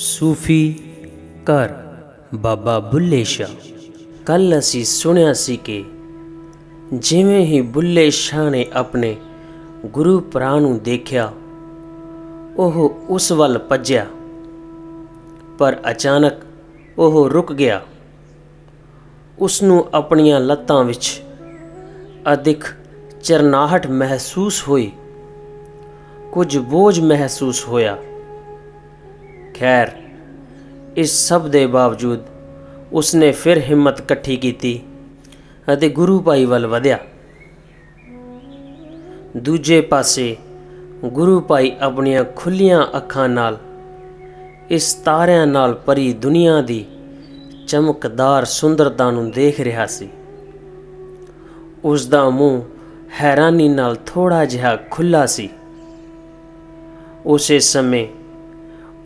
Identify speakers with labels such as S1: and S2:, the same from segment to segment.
S1: ਸੂਫੀ ਘਰ ਬਾਬਾ ਬੁੱਲੇ ਸ਼ਾਹ। ਕੱਲ ਅਸੀਂ ਸੁਣਿਆ ਸੀ ਕਿ ਜਿਵੇਂ ਹੀ ਬੁੱਲੇ ਸ਼ਾਹ ਨੇ ਆਪਣੇ ਗੁਰੂ ਭਰਾ ਨੂੰ ਦੇਖਿਆ, ਉਹ ਉਸ ਵੱਲ ਭੱਜਿਆ। ਪਰ ਅਚਾਨਕ ਉਹ ਰੁਕ ਗਿਆ। ਉਸ ਨੂੰ ਆਪਣੀਆਂ ਲੱਤਾਂ ਵਿੱਚ ਅਧਿਕ ਚਰਨਾਹਟ ਮਹਿਸੂਸ ਹੋਈ। ਕੁਝ ਬੋਝ ਮਹਿਸੂਸ ਹੋਇਆ। ਖੈਰ, ਇਸ ਸਭ ਦੇ ਬਾਵਜੂਦ ਉਸਨੇ ਫਿਰ ਹਿੰਮਤ ਇਕੱਠੀ ਕੀਤੀ ਅਤੇ ਗੁਰੂ ਭਾਈ ਵੱਲ ਵਧਿਆ। ਦੂਜੇ ਪਾਸੇ ਗੁਰੂ ਭਾਈ ਆਪਣੀਆਂ ਖੁੱਲੀਆਂ ਅੱਖਾਂ ਨਾਲ ਇਸ ਤਾਰਿਆਂ ਨਾਲ ਭਰੀ ਦੁਨੀਆ ਦੀ ਚਮਕਦਾਰ ਸੁੰਦਰਤਾ ਨੂੰ ਦੇਖ ਰਿਹਾ ਸੀ। ਉਸ ਦਾ ਮੂੰਹ ਹੈਰਾਨੀ ਨਾਲ ਥੋੜਾ ਜਿਹਾ ਖੁੱਲਾ ਸੀ। ਉਸੇ ਸਮੇਂ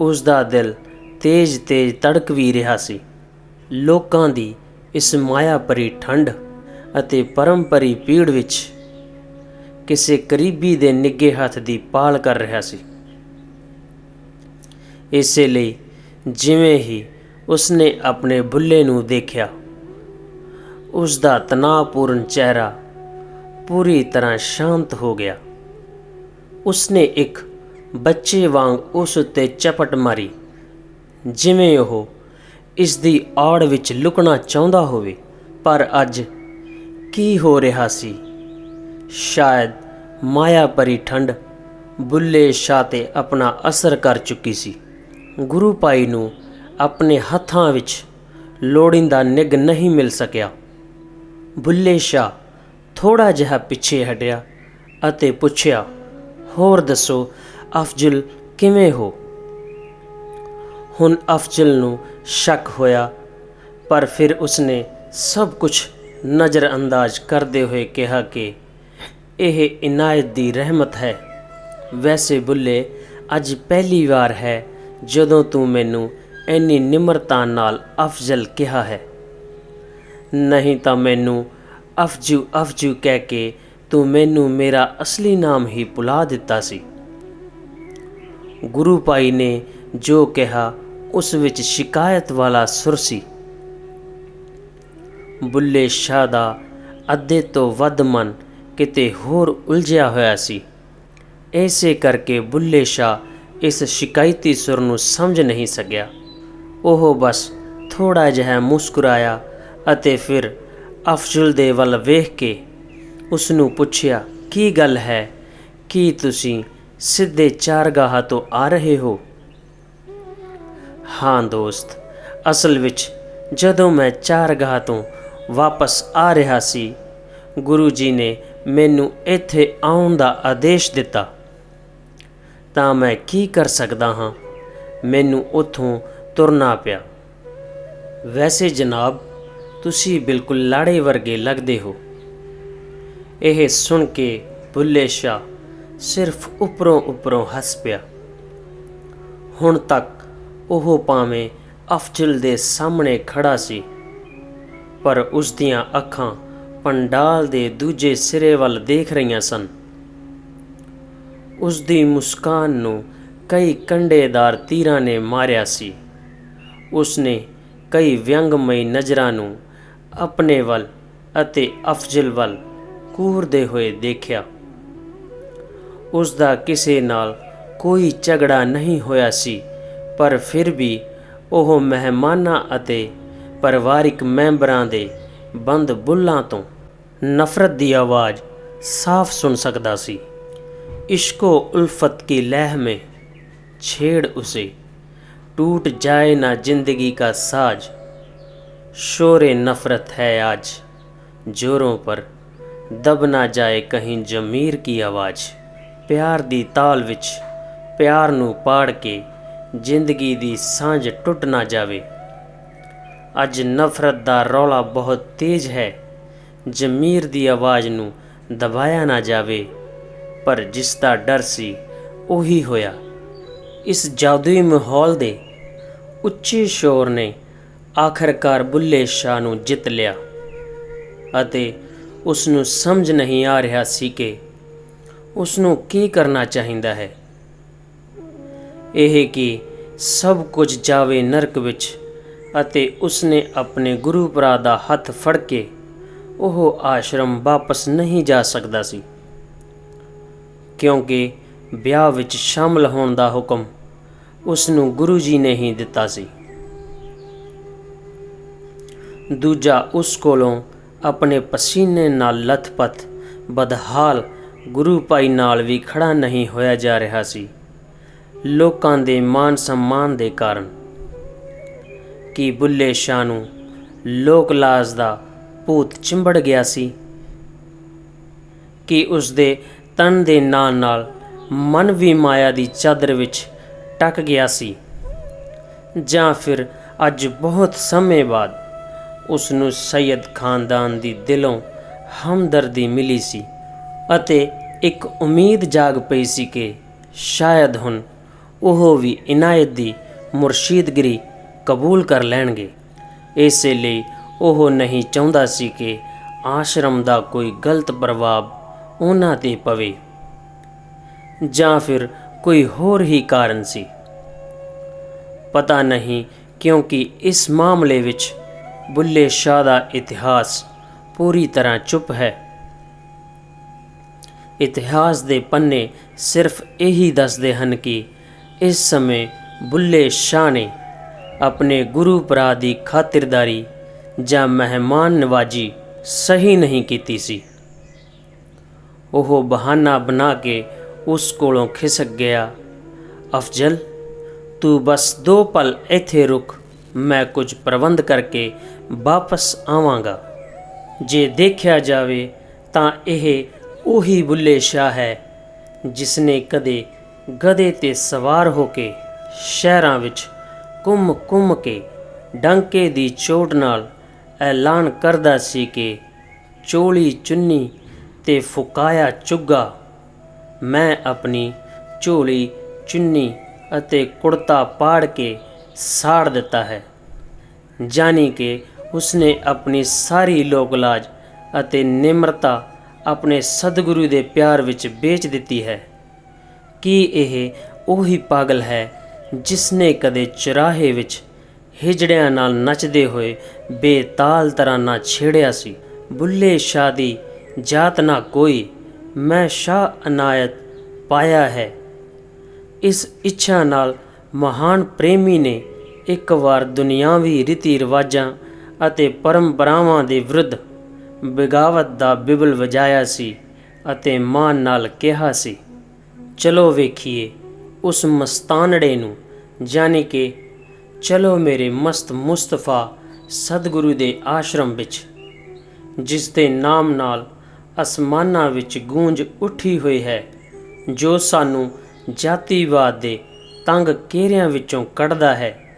S1: ਉਸ ਦਾ ਦਿਲ ਤੇਜ਼-ਤੇਜ਼ ਤੜਕ ਵੀ ਰਿਹਾ ਸੀ। ਲੋਕਾਂ ਦੀ ਇਸ ਮਾਇਆ ਭਰੀ ਠੰਡ ਅਤੇ ਪਰਮ ਭਰੀ ਪੀੜ ਵਿੱਚ ਕਿਸੇ ਕਰੀਬੀ ਦੇ ਨਿੱਗੇ ਹੱਥ ਦੀ ਪਾਲ ਕਰ ਰਿਹਾ ਸੀ। ਇਸੇ ਲਈ ਜਿਵੇਂ ਹੀ ਉਸਨੇ ਆਪਣੇ ਬੁੱਲੇ ਨੂੰ ਦੇਖਿਆ ਉਸ ਦਾ ਤਣਾਅਪੂਰਨ ਚਿਹਰਾ ਪੂਰੀ ਤਰ੍ਹਾਂ ਸ਼ਾਂਤ ਹੋ ਗਿਆ। ਉਸਨੇ ਇੱਕ ਬੱਚੇ ਵਾਂਗ ਉਸ ਉੱਤੇ ਚਪਟ ਮਾਰੀ। ਜਿਵੇਂ ਉਹ ਇਸ ਦੀ ਆੜ ਵਿੱਚ ਲੁਕਣਾ ਚਾਹੁੰਦਾ ਹੋਵੇ, ਪਰ ਅੱਜ ਕੀ ਹੋ ਰਿਹਾ ਸੀ? ਸ਼ਾਇਦ ਮਾਇਆ ਭਰੀ ਠੰਡ ਬੁੱਲੇ ਸ਼ਾਹ ਤੇ ਆਪਣਾ ਅਸਰ ਕਰ ਚੁੱਕੀ ਸੀ। ਗੁਰੂ ਭਾਈ ਨੂੰ ਆਪਣੇ ਹੱਥਾਂ ਵਿੱਚ ਲੋੜਿੰਦਾ ਨਿਗ ਨਹੀਂ ਮਿਲ ਸਕਿਆ। ਬੁੱਲੇ ਸ਼ਾਹ ਥੋੜਾ ਜਿਹਾ ਪਿੱਛੇ ਹਟਿਆ ਅਤੇ ਪੁੱਛਿਆ, ਹੋਰ ਦੱਸੋ ਅਫਜ਼ਲ ਕਿਵੇਂ ਹੋ? ਹੁਣ ਅਫਜ਼ਲ ਨੂੰ ਸ਼ੱਕ ਹੋਇਆ, ਪਰ ਫਿਰ ਉਸਨੇ ਸਭ ਕੁਝ ਨਜ਼ਰਅੰਦਾਜ਼ ਕਰਦੇ ਹੋਏ ਕਿਹਾ ਕਿ ਇਹ ਇਨਾਇਤ ਦੀ ਰਹਿਮਤ ਹੈ। ਵੈਸੇ ਬੁੱਲੇ, ਅੱਜ ਪਹਿਲੀ ਵਾਰ ਹੈ ਜਦੋਂ ਤੂੰ ਮੈਨੂੰ ਇੰਨੀ ਨਿਮਰਤਾ ਨਾਲ ਅਫਜ਼ਲ ਕਿਹਾ ਹੈ। ਨਹੀਂ ਤਾਂ ਮੈਨੂੰ ਅਫਜੂ ਅਫਜੂ ਕਹਿ ਕੇ ਤੂੰ ਮੈਨੂੰ ਮੇਰਾ ਅਸਲੀ ਨਾਮ ਹੀ ਭੁਲਾ ਦਿੱਤਾ ਸੀ। ਗੁਰੂ ਭਾਈ ਨੇ ਜੋ ਕਿਹਾ, ਉਸ ਵਿੱਚ ਸ਼ਿਕਾਇਤ ਵਾਲਾ ਸੁਰ ਸੀ। ਬੁੱਲੇ ਸ਼ਾਹ ਦਾ ਅੱਧੇ ਤੋਂ ਵੱਧ ਮਨ ਕਿਤੇ ਹੋਰ ਉਲਝਿਆ ਹੋਇਆ ਸੀ। ਐਸੇ ਕਰਕੇ ਬੁੱਲੇ ਸ਼ਾਹ ਇਸ ਸ਼ਿਕਾਇਤੀ ਸੁਰ ਨੂੰ ਸਮਝ ਨਹੀਂ ਸਕਿਆ। ਉਹ ਬਸ ਥੋੜਾ ਜਿਹਾ ਮੁਸਕਰਾਇਆ ਅਤੇ ਫਿਰ ਅਫਜ਼ਲ ਦੇ ਵੱਲ ਵੇਖ ਕੇ ਉਸ ਨੂੰ ਪੁੱਛਿਆ, ਕੀ ਗੱਲ ਹੈ? ਕੀ ਤੁਸੀਂ ਸਿੱਧੇ ਚਾਰਗਾਹ ਤੋਂ ਆ ਰਹੇ ਹੋ। ਹਾਂ ਦੋਸਤ, ਅਸਲ ਵਿੱਚ ਜਦੋਂ ਮੈਂ ਚਾਰਗਾਹ ਤੋਂ ਵਾਪਸ ਆ ਰਿਹਾ ਸੀ, ਗੁਰੂ ਜੀ ਨੇ ਮੈਨੂੰ ਇੱਥੇ ਆਉਣ ਦਾ ਆਦੇਸ਼ ਦਿੱਤਾ। ਤਾਂ ਮੈਂ ਕੀ ਕਰ ਸਕਦਾ ਹਾਂ? ਮੈਨੂੰ ਉੱਥੋਂ ਤੁਰਨਾ ਪਿਆ। ਵੈਸੇ ਜਨਾਬ, ਤੁਸੀਂ ਬਿਲਕੁਲ ਲਾੜੇ ਵਰਗੇ ਲੱਗਦੇ ਹੋ। ਇਹ ਸੁਣ ਕੇ ਬੁੱਲੇ ਸ਼ਾਹ ਸਿਰਫ ਉੱਪਰੋਂ ਉੱਪਰੋਂ ਹੱਸ ਪਿਆ। ਹੁਣ ਤੱਕ ਉਹ ਭਾਵੇਂ ਅਫਜ਼ਲ ਦੇ ਸਾਹਮਣੇ ਖੜਾ ਸੀ, ਪਰ ਉਸ ਦੀਆਂ ਅੱਖਾਂ ਪੰਡਾਲ ਦੇ ਦੂਜੇ ਸਿਰੇ ਵੱਲ ਦੇਖ ਰਹੀਆਂ ਸਨ। ਉਸ ਦੀ ਮੁਸਕਾਨ ਨੂੰ ਕਈ ਕੰਡੇਦਾਰ ਤੀਰਾਂ ਨੇ ਮਾਰਿਆ ਸੀ। ਉਸ ਨੇ ਕਈ ਵਿਅੰਗਮਈ ਨਜ਼ਰਾਂ ਨੂੰ ਆਪਣੇ ਵੱਲ ਅਤੇ ਅਫਜ਼ਲ ਵੱਲ ਕੂਰਦੇ ਹੋਏ ਦੇਖਿਆ। ਉਸ ਦਾ ਕਿਸੇ ਨਾਲ ਕੋਈ ਝਗੜਾ ਨਹੀਂ ਹੋਇਆ ਸੀ ਪਰ ਫਿਰ ਵੀ ਉਹ ਮਹਿਮਾਨਾਂ ਅਤੇ ਪਰਿਵਾਰਿਕ ਮੈਂਬਰਾਂ ਦੇ ਬੰਦ ਬੁੱਲਾਂ ਤੋਂ ਨਫ਼ਰਤ ਦੀ ਆਵਾਜ਼ ਸਾਫ਼ ਸੁਣ ਸਕਦਾ ਸੀ इश्को उल्फत की लह में छेड़ उसे टूट जाए ना जिंदगी का साज शोर नफ़रत है आज जोरों पर दब ना जाए कहीं जमीर की आवाज़ ਪਿਆਰ ਦੀ ਤਾਲ ਵਿੱਚ ਪਿਆਰ ਨੂੰ ਪਾੜ ਕੇ ਜ਼ਿੰਦਗੀ ਦੀ ਸਾਂਝ ਟੁੱਟ ਨਾ ਜਾਵੇ। ਅੱਜ ਨਫ਼ਰਤ ਦਾ ਰੌਲਾ ਬਹੁਤ ਤੇਜ਼ ਹੈ। ਜ਼ਮੀਰ ਦੀ ਆਵਾਜ਼ ਨੂੰ ਦਬਾਇਆ ਨਾ ਜਾਵੇ, ਪਰ ਜਿਸ ਦਾ ਡਰ ਸੀ ਉਹੀ ਹੋਇਆ। ਇਸ ਜਾਦੂਈ ਮਾਹੌਲ ਦੇ ਉੱਚੇ ਸ਼ੋਰ ਨੇ ਆਖਰਕਾਰ ਬੁੱਲੇ ਸ਼ਾਹ ਨੂੰ ਜਿੱਤ ਲਿਆ ਅਤੇ ਉਸ ਨੂੰ ਸਮਝ ਨਹੀਂ ਆ ਰਿਹਾ ਸੀ ਕਿ ਉਸ ਨੂੰ ਕੀ ਕਰਨਾ ਚਾਹੀਦਾ ਹੈ? ਇਹ ਕਿ ਸਭ ਕੁਝ ਜਾਵੇ ਨਰਕ ਵਿੱਚ ਅਤੇ ਉਸਨੇ ਆਪਣੇ ਗੁਰੂ ਭਰਾ ਦਾ ਹੱਥ ਫੜ ਕੇ ਉਹ ਆਸ਼ਰਮ ਵਾਪਸ ਨਹੀਂ ਜਾ ਸਕਦਾ ਸੀ। ਕਿਉਂਕਿ ਵਿਆਹ ਵਿੱਚ ਸ਼ਾਮਲ ਹੋਣ ਦਾ ਹੁਕਮ ਉਸ ਨੂੰ ਗੁਰੂ ਜੀ ਨੇ ਹੀ ਦਿੱਤਾ ਸੀ। ਦੂਜਾ ਉਸ ਕੋਲੋਂ ਆਪਣੇ ਪਸੀਨੇ ਨਾਲ ਲਥਪਥ, ਬਦਹਾਲ ਗੁਰੂ ਭਾਈ ਨਾਲ ਵੀ ਖੜਾ ਨਹੀਂ ਹੋਇਆ ਜਾ ਰਿਹਾ ਸੀ। ਲੋਕਾਂ ਦੇ ਮਾਨ ਸਨਮਾਨ ਦੇ ਕਾਰਨ ਕਿ ਬੁੱਲੇ ਸ਼ਾਹ ਨੂੰ ਲੋਕ ਲਾਜ ਦਾ ਭੂਤ ਚਿੰਬੜ ਗਿਆ ਸੀ? ਕਿ ਉਸ ਦੇ ਤਨ ਦੇ ਨਾਲ ਨਾਲ ਮਨ ਵੀ ਮਾਇਆ ਦੀ ਚਾਦਰ ਵਿੱਚ ਟਕ ਗਿਆ ਸੀ? ਜਾਂ ਫਿਰ ਅੱਜ ਬਹੁਤ ਸਮੇਂ ਬਾਅਦ ਉਸ ਨੂੰ ਸੈਦ ਖਾਨਦਾਨ ਦੀ ਦਿਲੋਂ ਹਮਦਰਦੀ ਮਿਲੀ ਸੀ? ਅਤੇ ਇੱਕ ਉਮੀਦ ਜਾਗ ਪਈ ਸੀ ਕਿ ਸ਼ਾਇਦ ਹੁਣ ਉਹ ਵੀ ਇਨਾਇਤ ਦੀ ਮੁਰਸ਼ੀਦਗਰੀ ਕਬੂਲ ਕਰ ਲੈਣਗੇ। ਇਸੇ ਲਈ ਉਹ ਨਹੀਂ ਚਾਹੁੰਦਾ ਸੀ ਕਿ ਆਸ਼ਰਮ ਦਾ ਕੋਈ ਗਲਤ ਪ੍ਰਭਾਵ ਉਹਨਾਂ ਤੇ ਪਵੇ ਜਾਂ ਫਿਰ ਕੋਈ ਹੋਰ ਹੀ ਕਾਰਨ ਸੀ। ਪਤਾ ਨਹੀਂ ਕਿਉਂਕਿ ਇਸ ਮਾਮਲੇ ਵਿੱਚ ਬੁੱਲੇ ਸ਼ਾਹ ਦਾ ਇਤਿਹਾਸ ਪੂਰੀ ਤਰ੍ਹਾਂ ਚੁੱਪ ਹੈ। ਇਤਿਹਾਸ ਦੇ ਪੰਨੇ ਸਿਰਫ ਇਹੀ ਦੱਸਦੇ ਹਨ ਕਿ ਇਸ ਸਮੇਂ ਬੁੱਲੇ ਸ਼ਾਹ ਨੇ ਆਪਣੇ ਗੁਰੂ ਭਰਾ ਦੀ ਖਾਤਰਦਾਰੀ ਜਾਂ ਮਹਿਮਾਨ ਨਵਾਜੀ ਸਹੀ ਨਹੀਂ ਕੀਤੀ ਸੀ। ਉਹ ਬਹਾਨਾ ਬਣਾ ਕੇ ਉਸ ਕੋਲੋਂ ਖਿਸਕ ਗਿਆ। ਅਫਜ਼ਲ, ਤੂੰ ਬਸ ਦੋ ਪਲ ਇੱਥੇ ਰੁਕ, ਮੈਂ ਕੁਝ ਪ੍ਰਬੰਧ ਕਰਕੇ ਵਾਪਸ ਆਵਾਂਗਾ। ਜੇ ਦੇਖਿਆ ਜਾਵੇ ਤਾਂ ਇਹ ਉਹੀ ਬੁੱਲੇ ਸ਼ਾਹ ਹੈ, ਜਿਸਨੇ ਕਦੇ ਗਧੇ ਤੇ ਸਵਾਰ ਹੋ ਕੇ ਸ਼ਹਿਰਾਂ ਵਿੱਚ ਘੁੰਮ-ਘੁੰਮ ਕੇ ਡੰਕੇ ਦੀ ਚੋਟ ਨਾਲ ਐਲਾਨ ਕਰਦਾ ਸੀ ਕਿ ਚੋਲੀ ਚੁੰਨੀ ਤੇ ਫੁਕਾਇਆ ਚੁੱਗਾ, ਮੈਂ ਆਪਣੀ ਝੋਲੀ ਚੁੰਨੀ ਅਤੇ ਕੁੜਤਾ ਪਾੜ ਕੇ ਸਾੜ ਦਿੱਤਾ ਹੈ। ਜਾਨੀ ਕਿ ਉਸਨੇ ਆਪਣੀ ਸਾਰੀ ਲੋਕਲਾਜ ਅਤੇ ਨਿਮਰਤਾ ਆਪਣੇ ਸਤਿਗੁਰੂ ਦੇ ਪਿਆਰ ਵਿੱਚ ਵੇਚ ਦਿੱਤੀ ਹੈ। ਕੀ ਇਹ ਉਹੀ ਪਾਗਲ ਹੈ ਜਿਸ ਨੇ ਕਦੇ ਚਰਾਹੇ ਵਿੱਚ ਹਿਜੜਿਆਂ ਨਾਲ ਨੱਚਦੇ ਹੋਏ ਬੇਤਾਲ ਤਰ੍ਹਾਂ ਨਾ ਛੇੜਿਆ ਸੀ? ਬੁੱਲੇ ਸ਼ਾਹ ਦੀ ਜਾਤ ਨਾ ਕੋਈ, ਮੈਂ ਸ਼ਾਹ ਅਨਾਇਤ ਪਾਇਆ ਹੈ। ਇਸ ਇੱਛਾ ਨਾਲ ਮਹਾਨ ਪ੍ਰੇਮੀ ਨੇ ਇੱਕ ਵਾਰ ਦੁਨਿਆਵੀ ਰੀਤੀ ਰਿਵਾਜਾਂ ਅਤੇ ਪਰੰਪਰਾਵਾਂ ਦੇ ਵਿਰੁੱਧ ਬਗਾਵਤ ਦਾ ਬਿਬਲ ਵਜਾਇਆ ਸੀ ਅਤੇ ਮਾਨ ਨਾਲ ਕਿਹਾ ਸੀ, ਚਲੋ ਵੇਖੀਏ ਉਸ ਮਸਤਾਨੜੇ ਨੂੰ, ਜਾਣੀ ਕਿ ਚਲੋ ਮੇਰੇ ਮਸਤ ਮੁਸਤਫਾ ਸਤਿਗੁਰੂ ਦੇ ਆਸ਼ਰਮ ਵਿੱਚ, ਜਿਸ ਦੇ ਨਾਮ ਨਾਲ ਅਸਮਾਨਾਂ ਵਿੱਚ ਗੂੰਜ ਉੱਠੀ ਹੋਈ ਹੈ, ਜੋ ਸਾਨੂੰ ਜਾਤੀਵਾਦ ਦੇ ਤੰਗ ਘੇਰਿਆਂ ਵਿੱਚੋਂ ਕੱਢਦਾ ਹੈ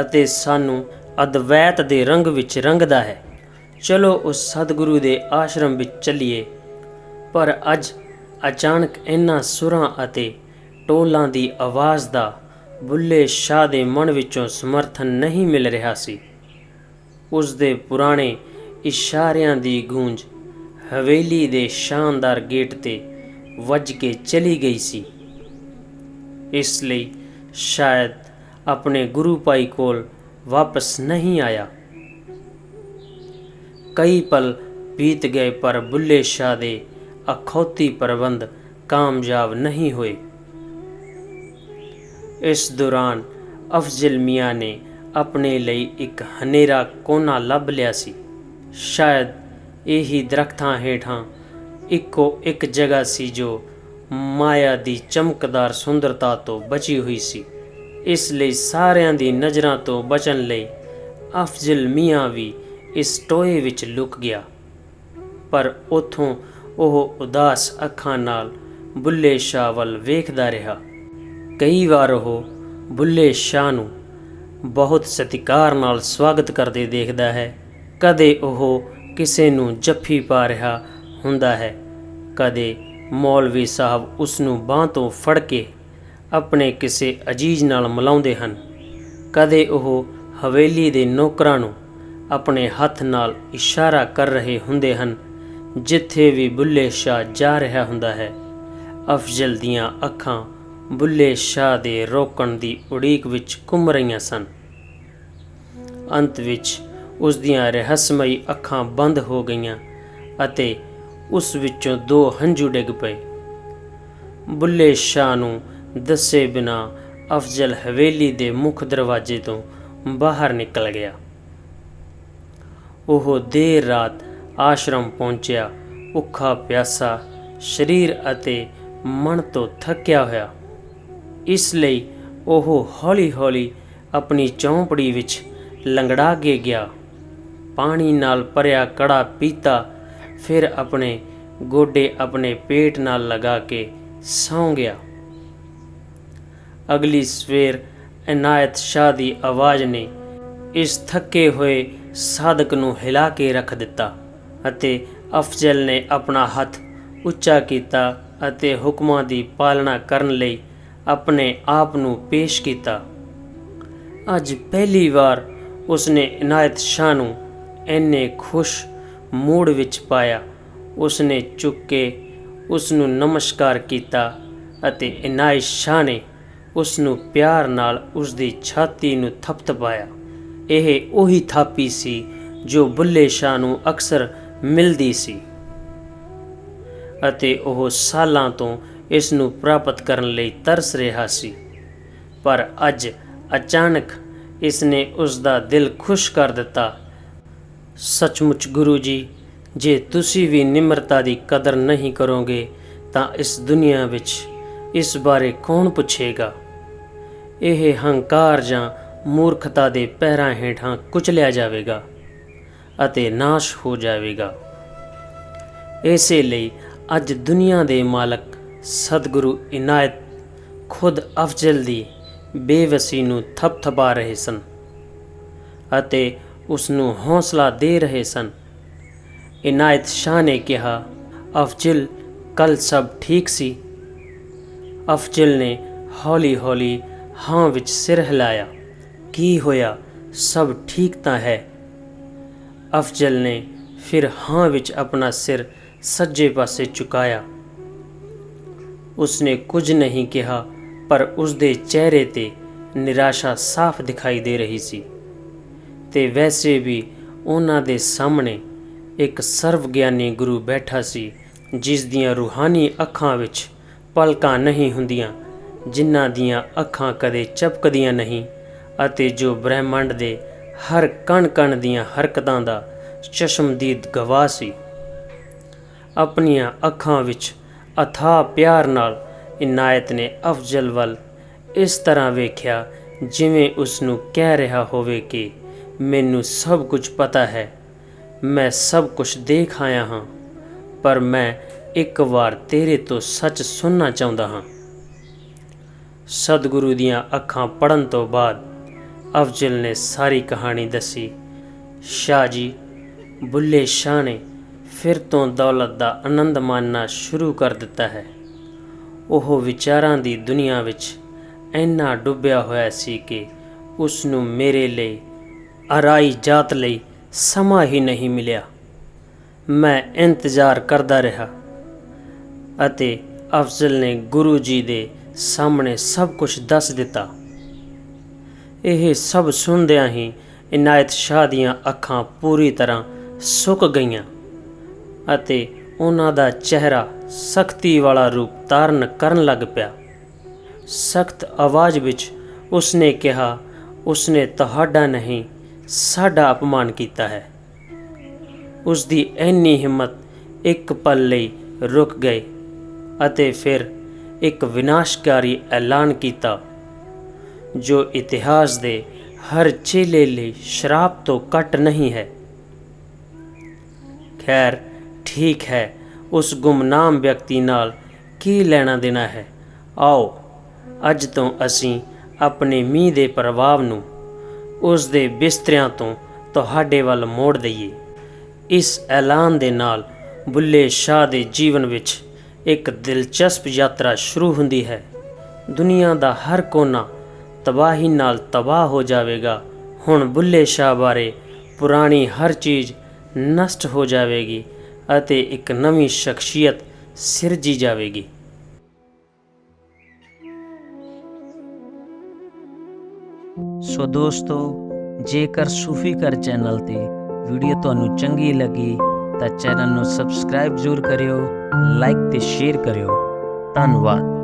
S1: ਅਤੇ ਸਾਨੂੰ ਅਦਵੈਤ ਦੇ ਰੰਗ ਵਿੱਚ ਰੰਗਦਾ ਹੈ। ਚਲੋ ਉਸ ਸਤਿਗੁਰੂ ਦੇ ਆਸ਼ਰਮ ਵਿੱਚ ਚੱਲੀਏ। ਪਰ ਅੱਜ ਅਚਾਨਕ ਇਹਨਾਂ ਸੁਰਾਂ ਅਤੇ ਟੋਲਾਂ ਦੀ ਆਵਾਜ਼ ਦਾ ਬੁੱਲੇ ਸ਼ਾਹ ਦੇ ਮਨ ਵਿੱਚੋਂ ਸਮਰਥਨ ਨਹੀਂ ਮਿਲ ਰਿਹਾ ਸੀ। ਉਸ ਦੇ ਪੁਰਾਣੇ ਇਸ਼ਾਰਿਆਂ ਦੀ ਗੂੰਜ ਹਵੇਲੀ ਦੇ ਸ਼ਾਨਦਾਰ ਗੇਟ ਤੇ ਵੱਜ ਕੇ ਚਲੀ ਗਈ ਸੀ। ਇਸ ਲਈ ਸ਼ਾਇਦ ਆਪਣੇ ਗੁਰੂ ਭਾਈ ਕੋਲ ਵਾਪਸ ਨਹੀਂ ਆਇਆ। ਕਈ ਪਲ ਬੀਤ ਗਏ ਪਰ ਬੁੱਲੇ ਸ਼ਾਹ ਦੇ ਅਖੌਤੀ ਪ੍ਰਬੰਧ ਕਾਮਯਾਬ ਨਹੀਂ ਹੋਏ। ਇਸ ਦੌਰਾਨ ਅਫਜ਼ਲ ਮੀਆਂ ਨੇ ਆਪਣੇ ਲਈ ਇੱਕ ਹਨੇਰਾ ਕੋਨਾ ਲੱਭ ਲਿਆ ਸੀ। ਸ਼ਾਇਦ ਇਹੀ ਦਰਖਤਾਂ ਹੇਠਾਂ ਇੱਕੋ ਇੱਕ ਜਗ੍ਹਾ ਸੀ ਜੋ ਮਾਇਆ ਦੀ ਚਮਕਦਾਰ ਸੁੰਦਰਤਾ ਤੋਂ ਬਚੀ ਹੋਈ ਸੀ। ਇਸ ਲਈ ਸਾਰਿਆਂ ਦੀ ਨਜ਼ਰਾਂ ਤੋਂ ਬਚਣ ਲਈ ਅਫਜ਼ਲ ਮੀਆਂ ਵੀ ਇਸ ਟੋਏ ਵਿੱਚ ਲੁਕ ਗਿਆ। ਪਰ ਉਥੋਂ ਉਹ ਉਦਾਸ ਅੱਖਾਂ ਨਾਲ ਬੁੱਲੇ ਸ਼ਾਹ ਵੱਲ ਵੇਖਦਾ ਰਿਹਾ। ਕਈ ਵਾਰ ਉਹ ਬੁੱਲੇ ਸ਼ਾਹ ਨੂੰ ਬਹੁਤ ਸਤਿਕਾਰ ਨਾਲ ਸਵਾਗਤ ਕਰਦੇ ਦੇਖਦਾ ਹੈ। ਕਦੇ ਉਹ ਕਿਸੇ ਨੂੰ ਜੱਫੀ ਪਾ ਰਿਹਾ ਹੁੰਦਾ ਹੈ, ਕਦੇ ਮੌਲਵੀ ਸਾਹਿਬ ਉਸ ਨੂੰ ਬਾਹ ਤੋਂ ਫੜ ਕੇ ਆਪਣੇ ਕਿਸੇ ਅਜੀਜ਼ ਨਾਲ ਮਿਲਾਉਂਦੇ ਹਨ। ਕਦੇ ਉਹ ਹਵੇਲੀ ਦੇ ਨੌਕਰਾਂ ਨੂੰ ਆਪਣੇ ਹੱਥ ਨਾਲ ਇਸ਼ਾਰਾ ਕਰ ਰਹੇ ਹੁੰਦੇ ਹਨ, ਜਿੱਥੇ ਵੀ ਬੁੱਲੇ ਸ਼ਾਹ ਜਾ ਰਿਹਾ ਹੁੰਦਾ ਹੈ। ਅਫਜ਼ਲ ਦੀਆਂ ਅੱਖਾਂ ਬੁੱਲੇ ਸ਼ਾਹ ਦੇ ਰੋਕਣ ਦੀ ਉਡੀਕ ਵਿੱਚ ਘੁੰਮ ਰਹੀਆਂ ਸਨ। ਅੰਤ ਵਿੱਚ ਉਸ ਦੀਆਂ ਰਹੱਸਮਈ ਅੱਖਾਂ ਬੰਦ ਹੋ ਗਈਆਂ ਅਤੇ ਉਸ ਵਿੱਚੋਂ ਦੋ ਹੰਝੂ ਡਿੱਗ ਪਏ। ਬੁੱਲੇ ਸ਼ਾਹ ਨੂੰ ਦੱਸੇ ਬਿਨਾ ਅਫਜ਼ਲ ਹਵੇਲੀ ਦੇ ਮੁੱਖ ਦਰਵਾਜ਼ੇ ਤੋਂ ਬਾਹਰ ਨਿਕਲ ਗਿਆ। ਉਹ ਦੇਰ ਰਾਤ ਆਸ਼ਰਮ ਪਹੁੰਚਿਆ। ਭੁੱਖਾ ਪਿਆਸਾ, ਸਰੀਰ ਅਤੇ ਮਨ ਤੋਂ ਥੱਕਿਆ ਹੋਇਆ। ਇਸ ਲਈ ਉਹ ਹੌਲੀ-ਹੌਲੀ ਆਪਣੀ ਚੌਂਪੜੀ ਵਿੱਚ ਲੰਗੜਾ ਕੇ ਗਿਆ। ਪਾਣੀ ਨਾਲ ਭਰਿਆ ਕੜਾ ਪੀਤਾ, ਫਿਰ ਆਪਣੇ ਗੋਡੇ ਆਪਣੇ ਪੇਟ ਨਾਲ ਲਗਾ ਕੇ ਸੌਂ ਗਿਆ। ਅਗਲੀ ਸਵੇਰ ਇਨਾਇਤ ਸ਼ਾਹ ਦੀ ਆਵਾਜ਼ ਨੇ ਇਸ ਥੱਕੇ ਹੋਏ ਸਾਧਕ ਨੂੰ ਹਿਲਾ ਕੇ ਰੱਖ ਦਿੱਤਾ ਅਤੇ ਅਫਜ਼ਲ ਨੇ ਆਪਣਾ ਹੱਥ ਉੱਚਾ ਕੀਤਾ ਅਤੇ ਹੁਕਮਾਂ ਦੀ ਪਾਲਣਾ ਕਰਨ ਲਈ ਆਪਣੇ ਆਪ ਨੂੰ ਪੇਸ਼ ਕੀਤਾ। ਅੱਜ ਪਹਿਲੀ ਵਾਰ ਉਸਨੇ ਇਨਾਇਤ ਸ਼ਾਹ ਨੂੰ ਇੰਨੇ ਖੁਸ਼ ਮੂਡ ਵਿੱਚ ਪਾਇਆ। ਉਸਨੇ ਚੁੱਕ ਕੇ ਉਸ ਨੂੰ ਨਮਸਕਾਰ ਕੀਤਾ ਅਤੇ ਇਨਾਇਤ ਸ਼ਾਹ ਨੇ ਉਸ ਨੂੰ ਪਿਆਰ ਨਾਲ ਉਸ ਦੀ ਛਾਤੀ ਨੂੰ ਥਪਥਪਾਇਆ। ਇਹ ਉਹੀ ਥਾਪੀ ਸੀ ਜੋ ਬੁੱਲੇ ਸ਼ਾਹ ਨੂੰ ਅਕਸਰ ਮਿਲਦੀ ਸੀ ਅਤੇ ਉਹ ਸਾਲਾਂ ਤੋਂ ਇਸ ਨੂੰ ਪ੍ਰਾਪਤ ਕਰਨ ਲਈ ਤਰਸ ਰਿਹਾ ਸੀ। ਪਰ ਅੱਜ ਅਚਾਨਕ ਇਸ ਨੇ ਉਸ ਦਾ ਦਿਲ ਖੁਸ਼ ਕਰ ਦਿੱਤਾ। ਸੱਚਮੁੱਚ ਗੁਰੂ ਜੀ, ਜੇ ਤੁਸੀਂ ਵੀ ਨਿਮਰਤਾ ਦੀ ਕਦਰ ਨਹੀਂ ਕਰੋਗੇ, ਤਾਂ ਇਸ ਦੁਨੀਆ ਵਿੱਚ ਇਸ ਬਾਰੇ ਕੌਣ ਪੁੱਛੇਗਾ? ਇਹ ਹੰਕਾਰ ਜਾਂ ਮੂਰਖਤਾ ਦੇ ਪੈਰਾਂ ਹੇਠਾਂ ਕੁਚਲਿਆ ਜਾਵੇਗਾ ਅਤੇ ਨਾਸ਼ ਹੋ ਜਾਵੇਗਾ। ਇਸੇ ਲਈ ਅੱਜ ਦੁਨੀਆ ਦੇ ਮਾਲਕ ਸਤਿਗੁਰੂ ਇਨਾਇਤ ਖੁਦ ਅਫਜ਼ਲ ਦੀ ਬੇਵਸੀ ਨੂੰ ਥਪਥਪਾ ਰਹੇ ਸਨ ਅਤੇ ਉਸ ਨੂੰ ਹੌਸਲਾ ਦੇ ਰਹੇ ਸਨ। ਇਨਾਇਤ ਸ਼ਾਹ ਨੇ ਕਿਹਾ, ਅਫਜ਼ਲ, ਕੱਲ ਸਭ ਠੀਕ ਸੀ। ਅਫਜ਼ਲ ਨੇ ਹੌਲੀ-ਹੌਲੀ ਹਾਂ ਵਿੱਚ ਸਿਰ ਹਿਲਾਇਆ। ਕੀ ਹੋਇਆ? ਸਭ ਠੀਕ ਤਾਂ ਹੈ। ਅਫਜ਼ਲ ਨੇ ਫਿਰ ਹਾਂ ਵਿੱਚ ਆਪਣਾ ਸਿਰ ਸੱਜੇ ਪਾਸੇ ਝੁਕਾਇਆ। ਉਸਨੇ ਕੁਝ ਨਹੀਂ ਕਿਹਾ, ਪਰ ਉਸਦੇ ਚਿਹਰੇ ਤੇ ਨਿਰਾਸ਼ਾ ਸਾਫ਼ ਦਿਖਾਈ ਦੇ ਰਹੀ ਸੀ। ਤੇ ਵੈਸੇ ਵੀ ਉਹਨਾਂ ਦੇ ਸਾਹਮਣੇ ਇੱਕ ਸਰਵ ਗਿਆਨੀ ਗੁਰੂ ਬੈਠਾ ਸੀ, ਜਿਸ ਦੀਆਂ ਰੂਹਾਨੀ ਅੱਖਾਂ ਵਿੱਚ ਪਲਕਾਂ ਨਹੀਂ ਹੁੰਦੀਆਂ, ਜਿਨ੍ਹਾਂ ਦੀਆਂ ਅੱਖਾਂ ਕਦੇ ਚਪਕਦੀਆਂ ਨਹੀਂ। ਅਤੇ ਜੋ ਬ੍ਰਹਿਮੰਡ ਦੇ ਹਰ ਕਣ-ਕਣ ਦੀਆਂ ਹਰਕਤਾਂ ਦਾ ਚਸ਼ਮਦੀਦ ਗਵਾਹ ਸੀ। ਆਪਣੀਆਂ ਅੱਖਾਂ ਵਿੱਚ ਅਥਾਹ ਪਿਆਰ ਨਾਲ ਇਨਾਇਤ ਨੇ ਅਫਜ਼ਲ ਵੱਲ ਇਸ ਤਰ੍ਹਾਂ ਵੇਖਿਆ, ਜਿਵੇਂ ਉਸ ਨੂੰ ਕਹਿ ਰਿਹਾ ਹੋਵੇ ਕਿ ਮੈਨੂੰ ਸਭ ਕੁਝ ਪਤਾ ਹੈ, ਮੈਂ ਸਭ ਕੁਝ ਦੇਖ ਆਇਆ ਹਾਂ, ਪਰ ਮੈਂ ਇੱਕ ਵਾਰ ਤੇਰੇ ਤੋਂ ਸੱਚ ਸੁਣਨਾ ਚਾਹੁੰਦਾ ਹਾਂ। ਸਤਿਗੁਰੂ ਦੀਆਂ ਅੱਖਾਂ ਪੜਨ ਤੋਂ ਬਾਅਦ ਅਫਜ਼ਲ ਨੇ ਸਾਰੀ ਕਹਾਣੀ ਦੱਸੀ। ਸ਼ਾਹ ਜੀ ਬੁੱਲੇ ਸ਼ਾਹ ਨੇ ਫਿਰ ਤੋਂ ਦੌਲਤ ਦਾ ਆਨੰਦ ਮਾਣਨਾ ਸ਼ੁਰੂ ਕਰ ਦਿੱਤਾ ਹੈ। ਉਹ ਵਿਚਾਰਾਂ ਦੀ ਦੁਨੀਆ ਵਿੱਚ ਇੰਨਾ ਡੁੱਬਿਆ ਹੋਇਆ ਸੀ ਕਿ ਉਸ ਨੂੰ ਮੇਰੇ ਲਈ, ਅਰਾਈ ਜਾਤ ਲਈ ਸਮਾਂ ਹੀ ਨਹੀਂ ਮਿਲਿਆ। ਮੈਂ ਇੰਤਜ਼ਾਰ ਕਰਦਾ ਰਿਹਾ ਅਤੇ ਅਫਜ਼ਲ ਨੇ ਗੁਰੂ ਜੀ ਦੇ ਸਾਹਮਣੇ ਸਭ ਕੁਝ ਦੱਸ ਦਿੱਤਾ। ਇਹ ਸਭ ਸੁਣਦਿਆਂ ਹੀ ਇਨਾਇਤ ਸ਼ਾਹ ਦੀਆਂ ਅੱਖਾਂ ਪੂਰੀ ਤਰ੍ਹਾਂ ਸੁੱਕ ਗਈਆਂ ਅਤੇ ਉਹਨਾਂ ਦਾ ਚਿਹਰਾ ਸਖਤੀ ਵਾਲਾ ਰੂਪ ਧਾਰਨ ਕਰਨ ਲੱਗ ਪਿਆ। ਸਖਤ ਆਵਾਜ਼ ਵਿੱਚ ਉਸਨੇ ਕਿਹਾ, ਉਸਨੇ ਤੁਹਾਡਾ ਨਹੀਂ, ਸਾਡਾ ਅਪਮਾਨ ਕੀਤਾ ਹੈ। ਉਸ ਦੀ ਇੰਨੀ ਹਿੰਮਤ ਇੱਕ ਪਲ ਲਈ ਰੁਕ ਗਈ ਅਤੇ ਫਿਰ ਇੱਕ ਵਿਨਾਸ਼ਕਾਰੀ ਐਲਾਨ ਕੀਤਾ। ਜੋ ਇਤਿਹਾਸ ਦੇ ਹਰ ਚੇਲੇ ਲਈ ਸ਼ਰਾਬ ਤੋਂ ਘੱਟ ਨਹੀਂ ਹੈ। ਖੈਰ, ਠੀਕ ਹੈ, ਉਸ ਗੁਮਨਾਮ ਵਿਅਕਤੀ ਨਾਲ ਕੀ ਲੈਣਾ ਦੇਣਾ ਹੈ? ਆਓ, ਅੱਜ ਤੋਂ ਅਸੀਂ ਆਪਣੇ ਮੀਂਹ ਦੇ ਪ੍ਰਭਾਵ ਨੂੰ ਉਸ ਦੇ ਬਿਸਤਰਿਆਂ ਤੋਂ ਤੁਹਾਡੇ ਵੱਲ ਮੋੜ ਦਈਏ। ਇਸ ਐਲਾਨ ਦੇ ਨਾਲ ਬੁੱਲੇ ਸ਼ਾਹ ਦੇ ਜੀਵਨ ਵਿੱਚ ਇੱਕ ਦਿਲਚਸਪ ਯਾਤਰਾ ਸ਼ੁਰੂ ਹੁੰਦੀ ਹੈ। ਦੁਨੀਆ ਦਾ ਹਰ ਕੋਨਾ ਤਬਾਹੀ ਨਾਲ ਤਬਾਹ ਹੋ ਜਾਵੇਗਾ। ਹੁਣ ਬੁੱਲੇ ਸ਼ਾਹ ਬਾਰੇ ਪੁਰਾਣੀ ਹਰ ਚੀਜ਼ ਨਸ਼ਟ ਹੋ ਜਾਵੇਗੀ ਅਤੇ ਇੱਕ ਨਵੀਂ ਸ਼ਖਸੀਅਤ ਸਿਰਜੀ ਜਾਵੇਗੀ।
S2: ਸੋ ਦੋਸਤੋ, ਜੇਕਰ ਸੂਫੀ ਕਰ ਚੈਨਲ ਤੇ ਵੀਡੀਓ ਤੁਹਾਨੂੰ ਚੰਗੀ ਲੱਗੀ, ਤਾਂ ਚੈਨਲ ਨੂੰ ਸਬਸਕ੍ਰਾਈਬ ਜ਼ਰੂਰ ਕਰਿਓ, ਲਾਈਕ ਤੇ ਸ਼ੇਅਰ ਕਰਿਓ। ਧੰਨਵਾਦ।